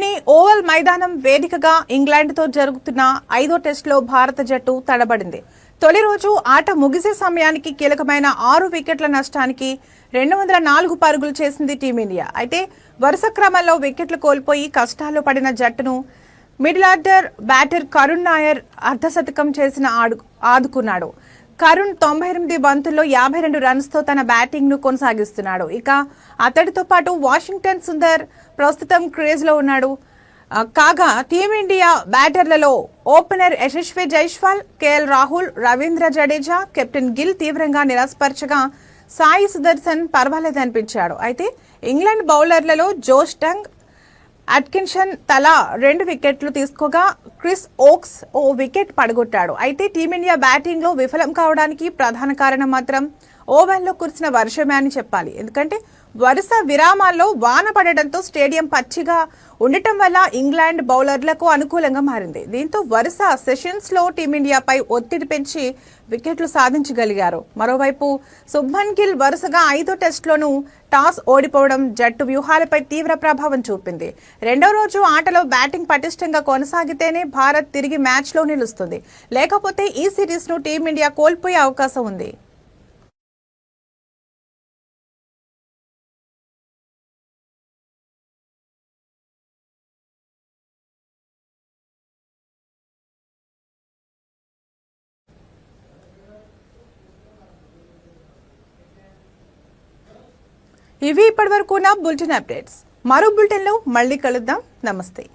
లండన్లోని ఓవల్ మైదానం వేదికగా ఇంగ్లాండ్తో జరుగుతున్న ఐదో టెస్టులో భారత జట్టు తడబడింది. తొలి రోజు ఆట ముగిసే సమయానికి కీలకమైన ఆరు వికెట్ల నష్టానికి రెండు వందల నాలుగు పరుగులు చేసింది టీమిండియా. అయితే వరుస క్రమంలో వికెట్లు కోల్పోయి కష్టాల్లో పడిన జట్టును middle order batter Karun Nair అర్ధశతకం చేసిన ఆడు ఆదుకున్నాడు. కరుణ్ తొంభై ఎనిమిది బంతుల్లో యాభై రెండు రన్స్తో తన బ్యాటింగ్ను కొనసాగిస్తున్నాడు. ఇక అతడితో పాటు వాషింగ్టన్ సుందర్ ప్రస్తుతం క్రేజ్లో ఉన్నాడు. కాగా team India బ్యాటర్లలో opener Yashasvi Jaiswal KL Rahul Ravindra Jadeja captain Gill తీవ్రంగా నిరాశపరచగా సాయి సుదర్శన్ పర్వాలేదనిపించాడు. అయితే ఇంగ్లాండ్ బౌలర్లలో జోష్ టంగ్ అట్కిన్షన్ తలా రెండు వికెట్లు తీసుకోగా క్రిస్ ఓక్స్ ఓ వికెట్ పడగొట్టాడు. అయితే టీమిండియా బ్యాటింగ్లో విఫలం కావడానికి ప్రధాన కారణం మాత్రం ఓవెన్లో కురిసిన వర్షమే అని చెప్పాలి. ఎందుకంటే వరుస విరామాల్లో వాన పడడంతో స్టేడియం పచ్చిగా ఉండటం వల్ల ఇంగ్లాండ్ బౌలర్లకు అనుకూలంగా మారింది. దీంతో వరుస సెషన్స్లో టీమిండియాపై ఒత్తిడి పెంచి వికెట్లు సాధించగలిగారు. మరోవైపు శుభ్మన్ గిల్ వరుసగా ఐదో టెస్టులోనూ టాస్ ఓడిపోవడం జట్టు వ్యూహాలపై తీవ్ర ప్రభావం చూపింది. రెండో రోజు ఆటలో బ్యాటింగ్ పటిష్టంగా కొనసాగితేనే భారత్ తిరిగి మ్యాచ్లో నిలుస్తుంది. లేకపోతే ఈ సిరీస్ను టీమిండియా కోల్పోయే అవకాశం ఉంది. ఇవి ఇప్పటివరకు నా బులెటిన్ అప్డేట్స్. మరో బులెటిన్లో మళ్ళీ కలుద్దాం. నమస్తే.